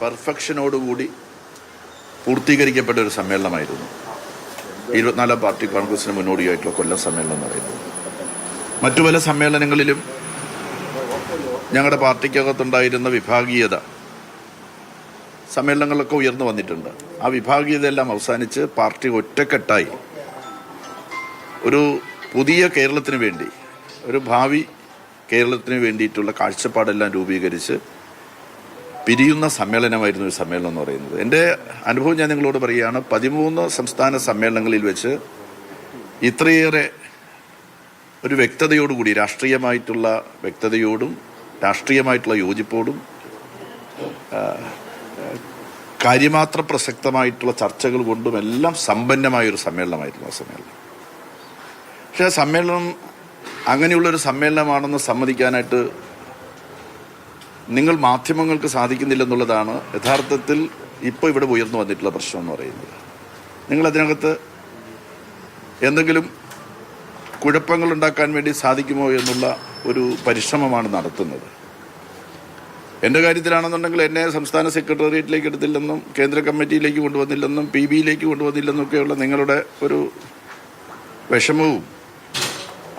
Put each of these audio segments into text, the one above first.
പെർഫെക്ഷനോടുകൂടി പൂർത്തീകരിക്കപ്പെട്ട ഒരു സമ്മേളനമായിരുന്നു. ഇരുപത്തിനാലാം പാർട്ടി കോൺഗ്രസിന് മുന്നോടിയായിട്ടുള്ള കൊല്ലം സമ്മേളനം എന്ന് പറയുന്നത്. മറ്റു പല സമ്മേളനങ്ങളിലും ഞങ്ങളുടെ പാർട്ടിക്കകത്തുണ്ടായിരുന്ന വിഭാഗീയത സമ്മേളനങ്ങളൊക്കെ ഉയർന്നു വന്നിട്ടുണ്ട്. ആ വിഭാഗീയതയെല്ലാം അവസാനിച്ച് പാർട്ടി ഒറ്റക്കെട്ടായി. ഒരു പുതിയ കേരളത്തിന് വേണ്ടി ഒരു ഭാവി കേരളത്തിന് വേണ്ടിയിട്ടുള്ള കാഴ്ചപ്പാടെല്ലാം രൂപീകരിച്ച് പിരിയുന്ന സമ്മേളനമായിരുന്നു ഈ സമ്മേളനം എന്ന് പറയുന്നത്. എന്റെ അനുഭവം ഞാൻ നിങ്ങളോട് പറയുകയാണ് പതിമൂന്ന് സംസ്ഥാന സമ്മേളനങ്ങളിൽ വെച്ച് ഇത്രയേറെ ഒരു വ്യക്തതയോടുകൂടി രാഷ്ട്രീയമായിട്ടുള്ള വ്യക്തതയോടും രാഷ്ട്രീയമായിട്ടുള്ള യോജിപ്പോടും കാര്യമാത്ര പ്രസക്തമായിട്ടുള്ള ചർച്ചകൾ കൊണ്ടും എല്ലാം സമ്പന്നമായ ഒരു സമ്മേളനമായിരുന്നു ആ സമ്മേളനം. പക്ഷേ ആ സമ്മേളനം അങ്ങനെയുള്ളൊരു സമ്മേളനമാണെന്ന് സമ്മതിക്കാനായിട്ട് നിങ്ങൾ മാധ്യമങ്ങൾക്ക് സാധിക്കുന്നില്ലെന്നുള്ളതാണ് യഥാർത്ഥത്തിൽ ഇപ്പോൾ ഇവിടെ ഉയർന്നു വന്നിട്ടുള്ള പ്രശ്നം എന്ന് പറയുന്നത്. നിങ്ങൾ അതിനകത്ത് എന്തെങ്കിലും കുഴപ്പങ്ങൾ ഉണ്ടാക്കാൻ വേണ്ടി സാധിക്കുമോ എന്നുള്ള ഒരു പരിശ്രമമാണ് നടത്തുന്നത്. എന്റെ കാര്യത്തിലാണെന്നുണ്ടെങ്കിൽ എന്നെ സംസ്ഥാന സെക്രട്ടേറിയറ്റിലേക്ക് എടുത്തില്ലെന്നും കേന്ദ്ര കമ്മിറ്റിയിലേക്ക് കൊണ്ടുവന്നില്ലെന്നും പി ബിയിലേക്ക് കൊണ്ടുവന്നില്ലെന്നും ഒക്കെയുള്ള നിങ്ങളുടെ ഒരു വിഷമവും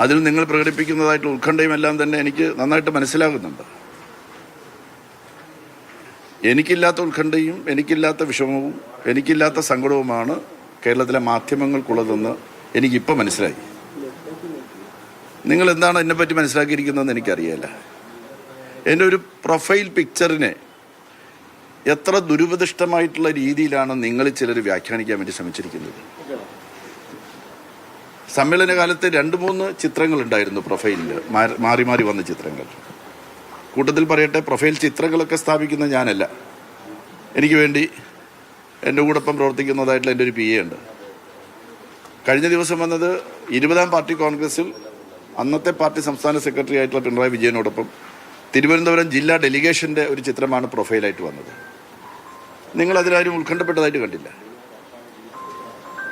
അതിൽ നിങ്ങൾ പ്രകടിപ്പിക്കുന്നതായിട്ടുള്ള ഉത്കണ്ഠയും എല്ലാം തന്നെ എനിക്ക് നന്നായിട്ട് മനസ്സിലാകുന്നുണ്ട്. എനിക്കില്ലാത്ത ഉത്കണ്ഠയും എനിക്കില്ലാത്ത വിഷമവും എനിക്കില്ലാത്ത സങ്കടവുമാണ് കേരളത്തിലെ മാധ്യമങ്ങൾക്കുള്ളതെന്ന് എനിക്കിപ്പോൾ മനസ്സിലായി. നിങ്ങൾ എന്താണ് എന്നെപ്പറ്റി മനസ്സിലാക്കിയിരിക്കുന്നതെന്ന് എനിക്കറിയില്ല. എന്റെ ഒരു പ്രൊഫൈൽ പിക്ചറിനെ എത്ര ദുരുപദിഷ്ടമായിട്ടുള്ള രീതിയിലാണ് നിങ്ങൾ ചിലർ വ്യാഖ്യാനിക്കാൻ വേണ്ടി ശ്രമിച്ചിരിക്കുന്നത്? സമ്മേളന കാലത്ത് രണ്ട് മൂന്ന് ചിത്രങ്ങൾ ഉണ്ടായിരുന്നു പ്രൊഫൈലിൽ മാറി മാറി വന്ന ചിത്രങ്ങൾ. കൂട്ടത്തിൽ പറയട്ടെ പ്രൊഫൈൽ ചിത്രങ്ങളൊക്കെ സ്ഥാപിക്കുന്ന ഞാനല്ല. എനിക്ക് വേണ്ടി എന്റെ കൂടൊപ്പം പ്രവർത്തിക്കുന്നതായിട്ടുള്ള എന്റെ ഒരു പി എ ഉണ്ട്. കഴിഞ്ഞ ദിവസം വന്നത് ഇരുപതാം പാർട്ടി കോൺഗ്രസിൽ അന്നത്തെ പാർട്ടി സംസ്ഥാന സെക്രട്ടറി ആയിട്ടുള്ള പിണറായി വിജയനോടൊപ്പം തിരുവനന്തപുരം ജില്ലാ ഡെലിഗേഷന്റെ ഒരു ചിത്രമാണ് പ്രൊഫൈലായിട്ട് വന്നത്. നിങ്ങൾ അതിലാരും ഉത്കണ്ഠപ്പെട്ടതായിട്ട് കണ്ടില്ല.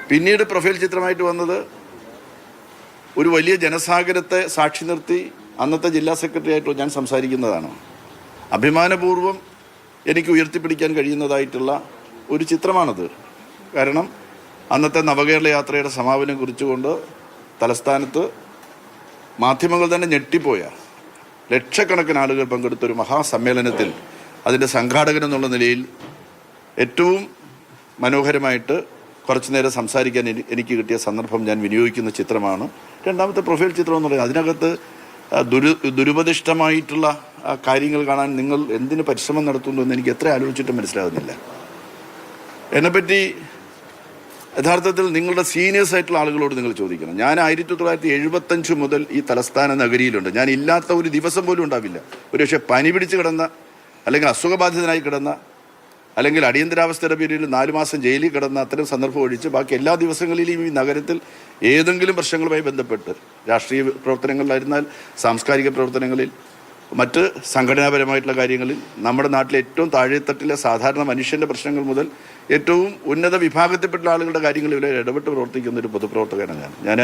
പിന്നീട് പ്രൊഫൈൽ ചിത്രമായിട്ട് വന്നത് ഒരു വലിയ ജനസാഗരത്തെ സാക്ഷി നിർത്തി അന്നത്തെ ജില്ലാ സെക്രട്ടറി ആയിട്ട് ഞാൻ സംസാരിക്കുന്നതാണ്. അഭിമാനപൂർവം എനിക്ക് ഉയർത്തിപ്പിടിക്കാൻ കഴിയുന്നതായിട്ടുള്ള ഒരു ചിത്രമാണത്. കാരണം അന്നത്തെ നവകേരള യാത്രയുടെ സമാപനം കുറിച്ചുകൊണ്ട് തലസ്ഥാനത്ത് മാധ്യമങ്ങൾ തന്നെ ഞെട്ടിപ്പോയ ലക്ഷക്കണക്കിന് ആളുകൾ പങ്കെടുത്ത ഒരു മഹാസമ്മേളനത്തിൽ അതിന്റെ സംഘാടകൻ എന്നുള്ള നിലയിൽ ഏറ്റവും മനോഹരമായിട്ട് കുറച്ചു നേരം സംസാരിക്കാൻ എനിക്ക് കിട്ടിയ സന്ദർഭം ഞാൻ വിനിയോഗിക്കുന്ന ചിത്രമാണ്. രണ്ടാമത്തെ പ്രൊഫൈൽ ചിത്രം എന്ന് പറയുന്നത്. അതിനകത്ത് ദുരു ദുരുപദിഷ്ടമായിട്ടുള്ള കാര്യങ്ങൾ കാണാൻ നിങ്ങൾ എന്തിന് പരിശ്രമം നടത്തുന്നു എന്ന് എനിക്ക് എത്ര ആലോചിച്ചിട്ടും മനസ്സിലാകുന്നില്ല എന്നെപ്പറ്റി യഥാർത്ഥത്തിൽ നിങ്ങളുടെ സീനിയേഴ്സ് ആയിട്ടുള്ള ആളുകളോട് നിങ്ങൾ ചോദിക്കണം. ഞാൻ ആയിരത്തി തൊള്ളായിരത്തി എഴുപത്തഞ്ച് മുതൽ ഈ തലസ്ഥാന നഗരിയിലുണ്ട്. ഞാൻ ഇല്ലാത്ത ഒരു ദിവസം പോലും ഉണ്ടാവില്ല. ഒരുപക്ഷെ പനി പിടിച്ച് കിടന്ന അല്ലെങ്കിൽ അസുഖബാധിതനായി കിടന്ന അല്ലെങ്കിൽ അടിയന്തരാവസ്ഥയുടെ പേരിൽ നാല് മാസം ജയിലിൽ കിടന്ന അത്തരം സന്ദർഭം ഒഴിച്ച് ബാക്കി എല്ലാ ദിവസങ്ങളിലും ഈ നഗരത്തിൽ ഏതെങ്കിലും പ്രശ്നങ്ങളുമായി ബന്ധപ്പെട്ട് രാഷ്ട്രീയ പ്രവർത്തനങ്ങളിലായിരുന്നാൽ സാംസ്കാരിക പ്രവർത്തനങ്ങളിൽ മറ്റ് സംഘടനാപരമായിട്ടുള്ള കാര്യങ്ങളിൽ നമ്മുടെ നാട്ടിലെ ഏറ്റവും താഴെത്തട്ടിലെ സാധാരണ മനുഷ്യന്റെ പ്രശ്നങ്ങൾ മുതൽ ഏറ്റവും ഉന്നത വിഭാഗത്തിൽപ്പെട്ട ആളുകളുടെ കാര്യങ്ങളിൽ ഇടപെട്ട് പ്രവർത്തിക്കുന്ന ഒരു പൊതുപ്രവർത്തകനാണ് ഞാൻ. ഞാൻ